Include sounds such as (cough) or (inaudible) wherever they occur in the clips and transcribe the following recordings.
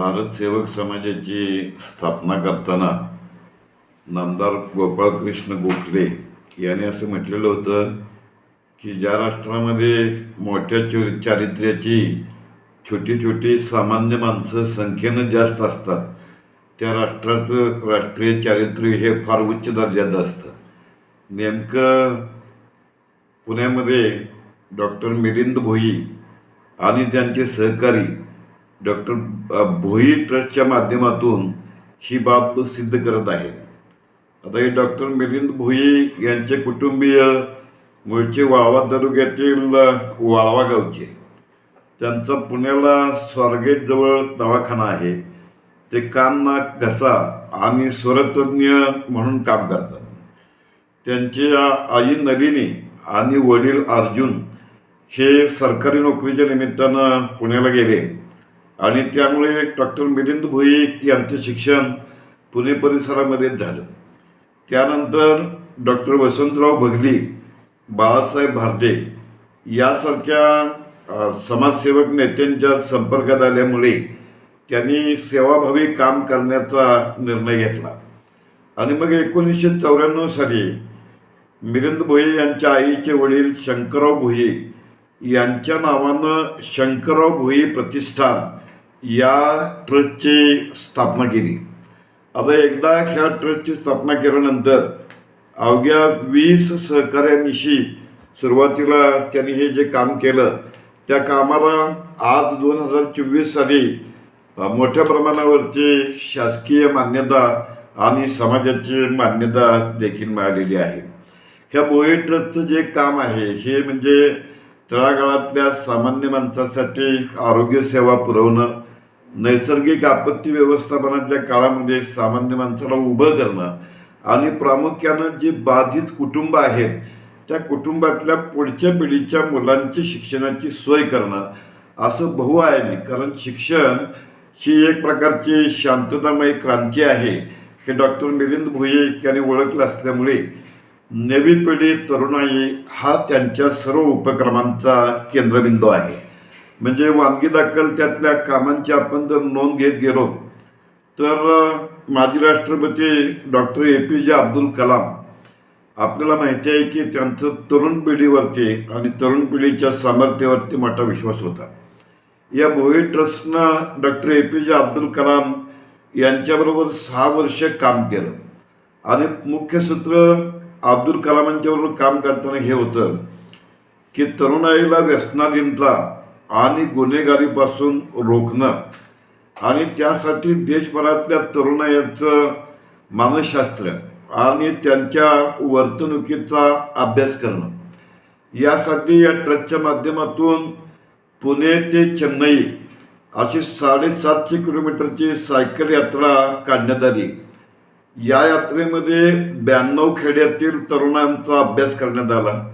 भारत सेवक समाजाची स्थापना करताना नामदार गोपाळकृष्ण गोखले याने असं म्हटलेलं होतं की ज्या राष्ट्रामध्ये मोठ्या चो चारित्र्याची छोटी छोटी सामान्य माणसं संख्येनं जास्त असतात त्या राष्ट्राचं राष्ट्रीय चारित्र्य हे फार उच्च दर्जाचं असतं. नेमकं पुण्यामध्ये डॉक्टर मिलिंद भोई आणि त्यांचे सहकारी डॉक्टर भोई ट्रस्टच्या माध्यमातून ही बाब सिद्ध करत आहेत. आता हे डॉक्टर मिलिंद भोई यांचे कुटुंबीय मूळचे वाळवा तालुक्यातील वाळवा गावचे. त्यांचा पुण्याला स्वारगेटजवळ दवाखाना आहे. ते कान नाक घसा आणि स्वरतज्ञ म्हणून काम करतात. त्यांच्या आई नलिनी आणि वडील अर्जुन हे सरकारी नोकरीच्या निमित्तानं पुण्याला गेले. आणि त्यामुळे डॉक्टर मिलिंद भोई यांचं शिक्षण पुणे परिसरामध्येच झालं. त्यानंतर डॉक्टर वसंतराव भगली बाळासाहेब भारदे यासारख्या समाजसेवक नेत्यांच्या संपर्कात आल्यामुळे त्यांनी सेवाभावी काम करण्याचा निर्णय घेतला. आणि मग एकोणीसशे चौऱ्याण्णव साली मिलिंद भोये यांच्या आईचे वडील शंकरराव भोये यांच्या नावानं शंकरराव भोये प्रतिष्ठान या ट्रस्टची स्थापना केली. आता एकदा ह्या ट्रस्टची स्थापना केल्यानंतर अवघ्या वीस सहकाऱ्यांशी सुरुवातीला त्यांनी हे जे काम केलं त्या कामाला आज दोन हजार चोवीस साली मोठ्या प्रमाणावरची शासकीय मान्यता आणि समाजाची मान्यता देखील मिळालेली आहे. ह्या बोई ट्रस्टचं जे काम आहे हे म्हणजे तळागाळातल्या सामान्य माणसासाठी आरोग्यसेवा पुरवणं नैसर्गिक आपत्ती व्यवस्थापनाच्या काळामध्ये सामान्य माणसाला उभं करणं आणि प्रामुख्यानं जे बाधित कुटुंब आहेत त्या कुटुंबातल्या पुढच्या पिढीच्या मुलांची शिक्षणाची सोय करणं असं बहुआयामी कारण शिक्षण ही एक प्रकारची शांततामय क्रांती आहे. हे डॉक्टर मिलिंद भुये यांनी ओळखलं असल्यामुळे नवी पिढी तरुणाई हा त्यांच्या सर्व उपक्रमांचा केंद्रबिंदू आहे. म्हणजे वानगी दाखल त्यातल्या कामांची आपण जर नोंद घेत गेलो तर माजी राष्ट्रपती doctor A P J Abdul Kalam आपल्याला माहिती आहे की त्यांचं तरुण पिढीवरती आणि तरुण पिढीच्या सामर्थ्यावरती मोठा विश्वास होता. या Bhoi ट्रस्टनं doctor A P J Abdul Kalam यांच्याबरोबर सहा वर्ष काम केलं. आणि मुख्य सूत्र अब्दुल कलामांच्याबरोबर काम करताना हे होतं की तरुणाईला व्यसनाधीनता आणि गुन्हेगारीपासून रोखणं. आणि त्यासाठी देशभरातल्या तरुणाईचं मानसशास्त्र आणि त्यांच्या वर्तणुकीचा अभ्यास करणं. यासाठी या ट्रकच्या माध्यमातून पुणे ते चेन्नई अशी साडेसातशे किलोमीटरची सायकल यात्रा काढण्यात आली. या यात्रेमध्ये ब्याण्णव खेड्यातील तरुणांचा अभ्यास करण्यात आला.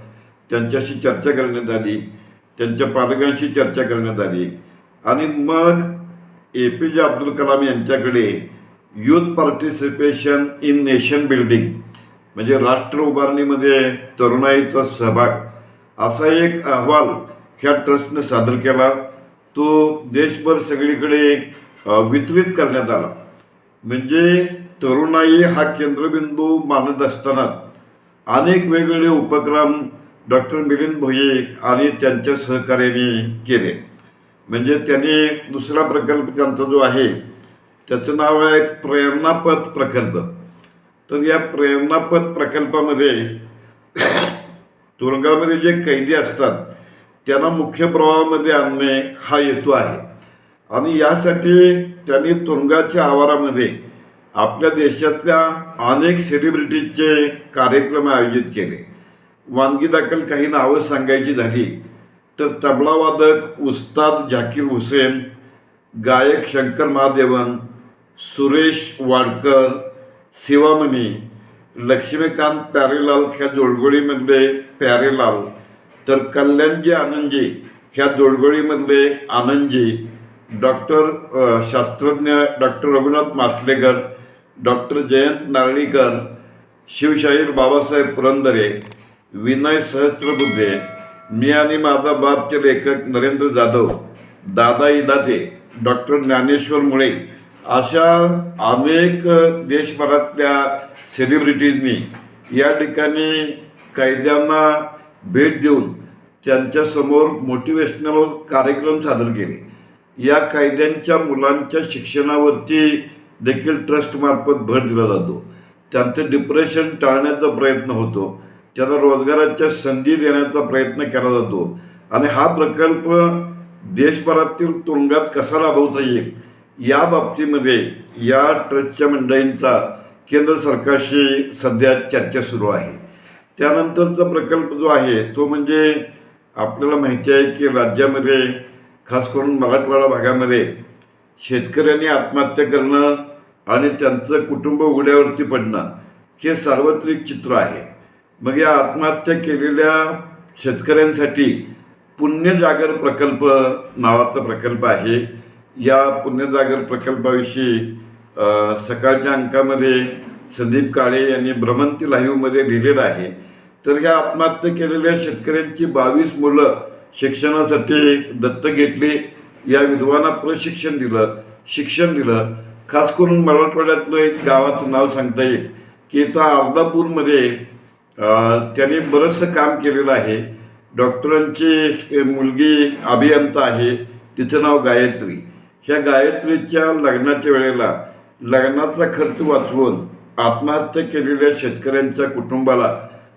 त्यांच्याशी चर्चा करण्यात आली. त्यांच्या पालकांशी चर्चा करण्यात आली. आणि मग ए पी जे अब्दुल कलाम यांच्याकडे youth participation in nation building म्हणजे राष्ट्र उभारणीमध्ये तरुणाईचा सहभाग असा एक अहवाल ह्या ट्रस्टने सादर केला. तो देशभर सगळीकडे वितरित करण्यात आला. म्हणजे तरुणाई हा केंद्रबिंदू मानत असताना अनेक वेगवेगळे उपक्रम डॉक्टर मिलिंद भोये आणि त्यांच्या सहकार्याने केले. म्हणजे त्यांनी दुसरा प्रकल्प त्यांचा जो आहे त्याचं नाव आहे प्रेरणापथ प्रकल्प. तर या प्रेरणापथ प्रकल्पामध्ये (coughs) तुरुंगामध्ये जे कैदी असतात त्यांना मुख्य प्रवाहामध्ये आणणे हा हेतू आहे. आणि यासाठी त्यांनी तुरुंगाच्या आवारामध्ये आपल्या देशातल्या अनेक सेलिब्रिटीजचे कार्यक्रम आयोजित केले. वानगी दाखल काही नावं सांगायची झाली तर तबलावादक उस्ताद झाकीर हुसेन गायक शंकर महादेवन सुरेश वाडकर शिवामणी लक्ष्मीकांत प्यारेलाल ह्या जोडगोळीमधले प्यारेलाल तर कल्याणजी आनंदजी ह्या जोडगोळीमधले आनंदजी डॉक्टर शास्त्रज्ञ डॉक्टर रघुनाथ मासलेकर डॉक्टर जयंत नारळीकर शिवशाहीर बाबासाहेब पुरंदरे विनय सहस्त्रबुद्धे मी आणि माझा बापचे लेखक नरेंद्र जाधव दादा इदाते डॉक्टर ज्ञानेश्वर मुळे अशा अनेक देशभरातल्या सेलिब्रिटीजनी या ठिकाणी कैद्यांना भेट देऊन त्यांच्यासमोर मोटिवेशनल कार्यक्रम सादर केले. या कायद्यांच्या मुलांच्या शिक्षणावरती देखील ट्रस्टमार्फत भर दिला जातो. त्यांचं डिप्रेशन टाळण्याचा प्रयत्न होतो. त्यांना रोजगाराच्या संधी देण्याचा प्रयत्न केला जातो. आणि हा प्रकल्प देशभरातील तुरुंगात कसा राबवता येईल? या बाबतीमध्ये या ट्रस्टच्या मंडळींचा केंद्र सरकारशी सध्या चर्चा सुरू आहे. त्यानंतरचा प्रकल्प जो आहे तो म्हणजे आपल्याला माहिती आहे की राज्यामध्ये खास करून मराठवाडा भागामध्ये शेतकऱ्यांनी आत्महत्या करणं आणि त्यांचं कुटुंब उघड्यावरती पडणं हे सार्वत्रिक चित्र आहे. मग या आत्महत्या केलेल्या शेतकऱ्यांसाठी पुण्यजागर प्रकल्प नावाचा प्रकल्प आहे. या पुण्यजागर प्रकल्पाविषयी सकाळच्या अंकामध्ये संदीप काळे यांनी भ्रमंती लाईव्हमध्ये लिहिलेलं आहे. तर ह्या आत्महत्या केलेल्या शेतकऱ्यांची बावीस मुलं शिक्षणासाठी दत्तक घेतली. या विधवांना प्रशिक्षण दिलं शिक्षण दिलं. खास करून मराठवाड्यातलं एक गावाचं नाव सांगता येईल की इथं अर्धापूरमध्ये त्यांनी बरंचसं काम केलेलं आहे. डॉक्टरांची मुलगी अभियंता आहे. तिचं नाव गायत्री. ह्या गायत्रीच्या लग्नाच्या वेळेला लग्नाचा खर्च वाचवून आत्महत्या केलेल्या शेतकऱ्यांच्या कुटुंबाला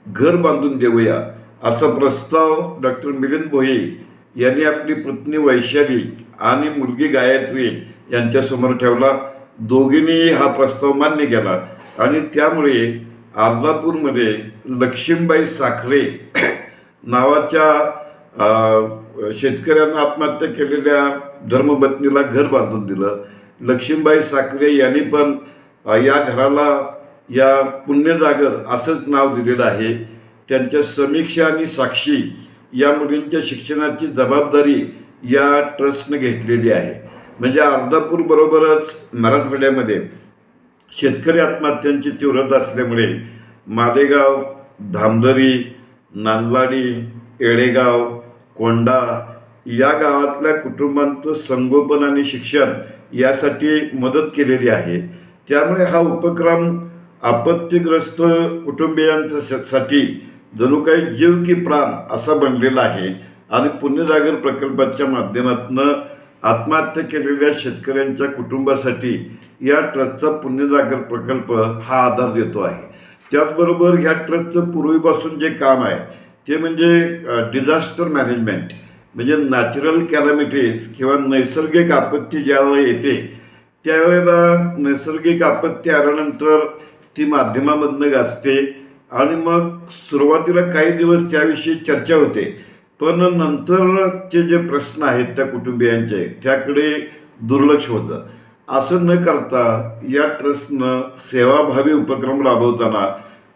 घर बांधून देऊया असा प्रस्ताव डॉक्टर मिलिंद भोये यांनी आपली पत्नी वैशाली आणि मुलगी गायत्री यांच्यासमोर ठेवला. दोघींनी हा प्रस्ताव मान्य केला आणि त्यामुळे अर्धापूरमध्ये लक्ष्मीबाई साखरे (coughs) नावाच्या शेतकऱ्यांना आत्महत्या केलेल्या धर्मपत्नीला घर बांधून दिलं. लक्ष्मीबाई साखरे यांनी पण या घराला या पुण्यजागर असंच नाव दिलेलं आहे. त्यांच्या समीक्षा आणि साक्षी या मुलींच्या शिक्षणाची जबाबदारी या ट्रस्टनं घेतलेली आहे. म्हणजे अर्धापूरबरोबरच मराठवाड्यामध्ये शेतकरी आत्महत्यांची तीव्रता असल्यामुळे मालेगाव धामदरी नांदवाडी येळेगाव कोंडा या गावातल्या कुटुंबांचं संगोपन आणि शिक्षण यासाठी मदत केलेली आहे. त्यामुळे हा उपक्रम आपत्तीग्रस्त कुटुंबियांच्यासाठी जणू काही जीव की प्राण असा बनलेला आहे आणि पुण्यजागर प्रकल्पाच्या माध्यमातून आत्महत्या केलेल्या शेतकऱ्यांच्या कुटुंबासाठी या ट्रस्टचा पुण्यजागर प्रकल्प हा आधार देतो आहे. त्याचबरोबर ह्या ट्रस्टचं पूर्वीपासून जे काम आहे ते म्हणजे डिझास्टर मॅनेजमेंट म्हणजे नॅचरल कॅलॅमिटीज किंवा नैसर्गिक आपत्ती ज्यावेळेला येते त्यावेळेला नैसर्गिक आपत्ती आल्यानंतर ती माध्यमामधनं गाजते आणि मग सुरुवातीला काही दिवस त्याविषयी चर्चा होते. पण नंतरचे जे प्रश्न आहेत त्या कुटुंबियांचे त्याकडे दुर्लक्ष होतं. असं न करता या ट्रस्टनं सेवाभावी उपक्रम राबवताना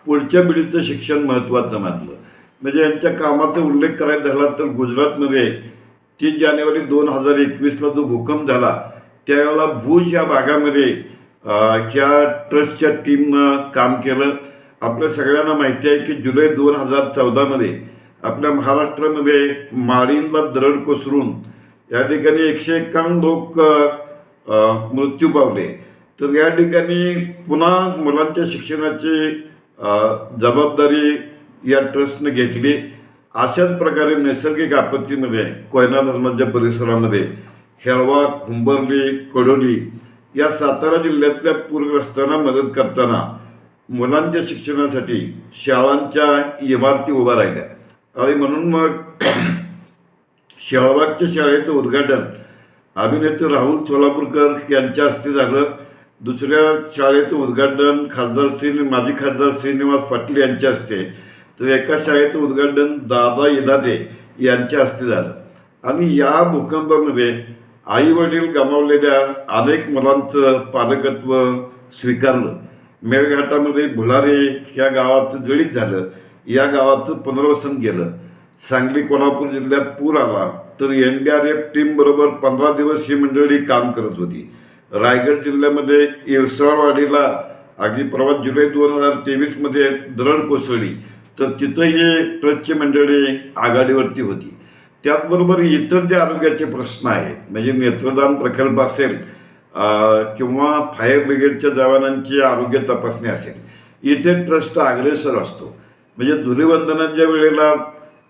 पुढच्या पिढीचं शिक्षण महत्त्वाचं मानलं. म्हणजे यांच्या कामाचा उल्लेख करायचा झाला तर गुजरातमध्ये तीस जानेवारी दोन हजार एकवीसला जो भूकंप झाला त्यावेळेला भुज या भागामध्ये ह्या ट्रस्टच्या टीमनं काम केलं. आपल्या सगळ्यांना माहिती आहे की जुलै दोन हजार चौदामध्ये आपल्या महाराष्ट्रामध्ये माळींला दरड कोसळून या ठिकाणी एकशे एक्कावन्न लोक मृत्यू पावले. तर या ठिकाणी पुन्हा मुलांच्या शिक्षणाची जबाबदारी या ट्रस्टनं घेतली. अशाच प्रकारे नैसर्गिक आपत्तीमध्ये कोयना धरणाच्या परिसरामध्ये हेळवा कुंभर्ली कडोली या सातारा जिल्ह्यातल्या पूरग्रस्तांना मदत करताना मुलांच्या शिक्षणासाठी शाळांच्या इमारती उभ्या राहिल्या. आणि म्हणून मग (coughs) शेळबागच्या शाळेचं उद्घाटन अभिनेते राहुल सोलापूरकर यांच्या हस्ते झालं. दुसऱ्या शाळेचं उद्घाटन खासदार श्री माजी खासदार श्रीनिवास पाटील यांच्या हस्ते. तर एका शाळेचं उद्घाटन दादा इनादे यांच्या हस्ते झालं. आणि या भूकंपामध्ये आई वडील गमावलेल्या अनेक मुलांचं पालकत्व स्वीकारलं. मेळघाटामध्ये भुलारे ह्या गावाचं जळीत झालं. या गावाचं पुनर्वसन केलं. सांगली कोल्हापूर जिल्ह्यात पूर आला तर एन डी आर एफ टीमबरोबर पंधरा दिवस ही मंडळी काम करत होती. रायगड जिल्ह्यामध्ये इरसाळवाडीला अगदी प्रवास जुलै दोन हजार तेवीसमध्ये दरड कोसळली तर तिथंही ट्रस्टची मंडळी आघाडीवरती होती. त्याचबरोबर इतर जे आरोग्याचे प्रश्न आहेत म्हणजे नेत्रदान प्रकल्प असेल किंवा फायर ब्रिगेडच्या जवानांची आरोग्य तपासणी असेल इथे ट्रस्ट अग्रेसर असतो. म्हणजे धुलीवंदनाच्या वेळेला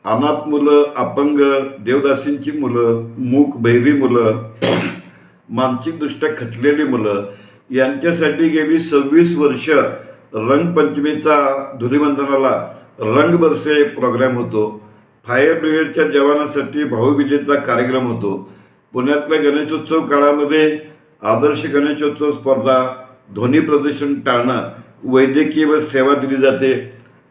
अनाथ मुलं अपंग देवदासींची मुलं मूक बहिरी मुलं मानसिकदृष्ट्या खचलेली मुलं यांच्यासाठी गेली सव्वीस वर्ष रंगपंचमीचा धुलीवंदनाला रंग बरसे प्रोग्राम होतो फायर ब्रिगेडच्या जवानासाठी भाऊबीजेचा कार्यक्रम होतो. पुण्यातल्या गणेशोत्सव काळामध्ये आदर्श गणेशोत्सव स्पर्धा ध्वनी प्रदूषण टाळणं वैद्यकीय व सेवा दिली जाते.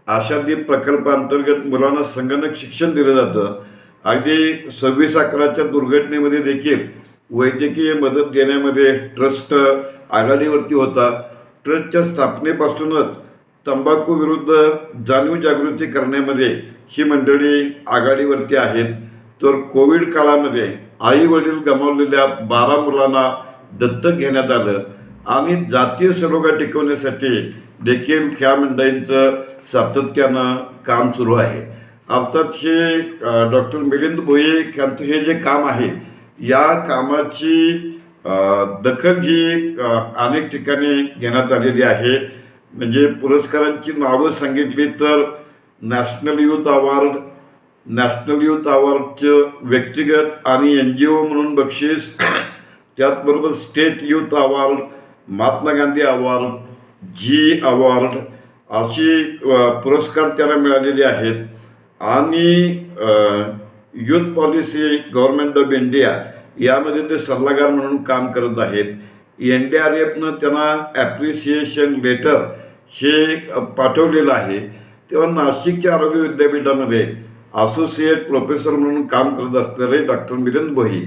आशादीप प्रकल्पांतर्गत मुलांना संगणक शिक्षण दिलं जातं. अगदी सव्वीस अकराच्या दुर्घटनेमध्ये देखील वैद्यकीय मदत देण्यामध्ये ट्रस्ट आघाडीवरती होता. ट्रस्टच्या स्थापनेपासूनच तंबाखू विरुद्ध जाणीव जागृती करण्यामध्ये ही मंडळी आघाडीवरती आहेत. तर कोविड काळामध्ये आई वडील गमावलेल्या बारा मुलांना दत्तक घेण्यात आलं. आणि जातीय सरोगा टिकवण्यासाठी देखील ह्या मंडळींचं सातत्यानं काम सुरू आहे. अर्थात हे डॉक्टर मिलिंद भोये यांचं हे जे काम आहे या कामाची दखल ही अनेक ठिकाणी घेण्यात आलेली आहे. म्हणजे पुरस्कारांची नावं सांगितली तर national youth award national youth अवॉर्डचं व्यक्तिगत आणि एन जी ओ म्हणून बक्षीस त्याचबरोबर state youth award Mahatma Gandhi award G award अशी पुरस्कार त्याला मिळालेले आहेत. आणि youth policy government of India यामध्ये ते सल्लागार म्हणून काम करत आहेत. एन डी आर एफनं त्यांना ॲप्रिसिएशन लेटर हे पाठवलेलं आहे. तेव्हा नाशिकच्या आरोग्य विद्यापीठामध्ये असोसिएट प्रोफेसर म्हणून काम करत असलेले डॉक्टर मिलिंद भोई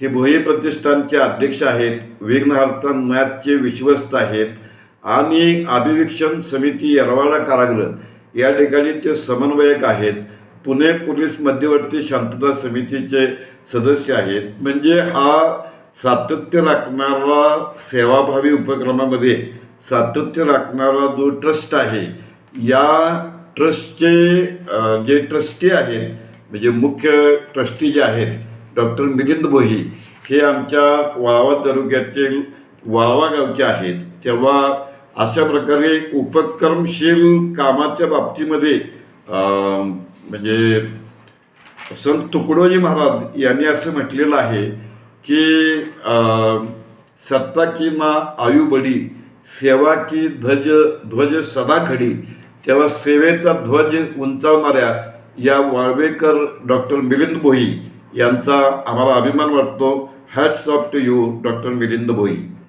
हे भोई प्रतिष्ठानचे अध्यक्ष आहेत विघ्नहर्ता मॅथचे विश्वस्त आहेत आणि अभिवीक्षण समिती यरवाडा कारागृह. या ठिकाणी ते समन्वयक आहेत. पुणे पोलीस मध्यवर्ती शांतता समितीचे सदस्य आहेत. म्हणजे हा सातत्य राखणारा सेवाभावी उपक्रमामध्ये सातत्य राखणारा जो ट्रस्ट आहे या ट्रस्टचे जे ट्रस्टी आहेत म्हणजे मुख्य ट्रस्टी जे आहेत डॉक्टर मिलिंद भोई हे आमच्या वाळवा तालुक्यातील वाळवा गावचे आहेत. तेव्हा अशा प्रकारे उपक्रमशील कामाच्या बाबतीमध्ये म्हणजे संत तुकडोजी महाराज यांनी असं म्हटलेलं आहे की सत्ता की मा आयु बडी सेवा की ध्वज ध्वज सदा खडी तेव्हा सेवेचा ध्वज उंचावणाऱ्या या वाळवेकर डॉक्टर मिलिंद भोई यांचा आम्हाला अभिमान वाटतो. Hats off to you doctor Milind Bhoi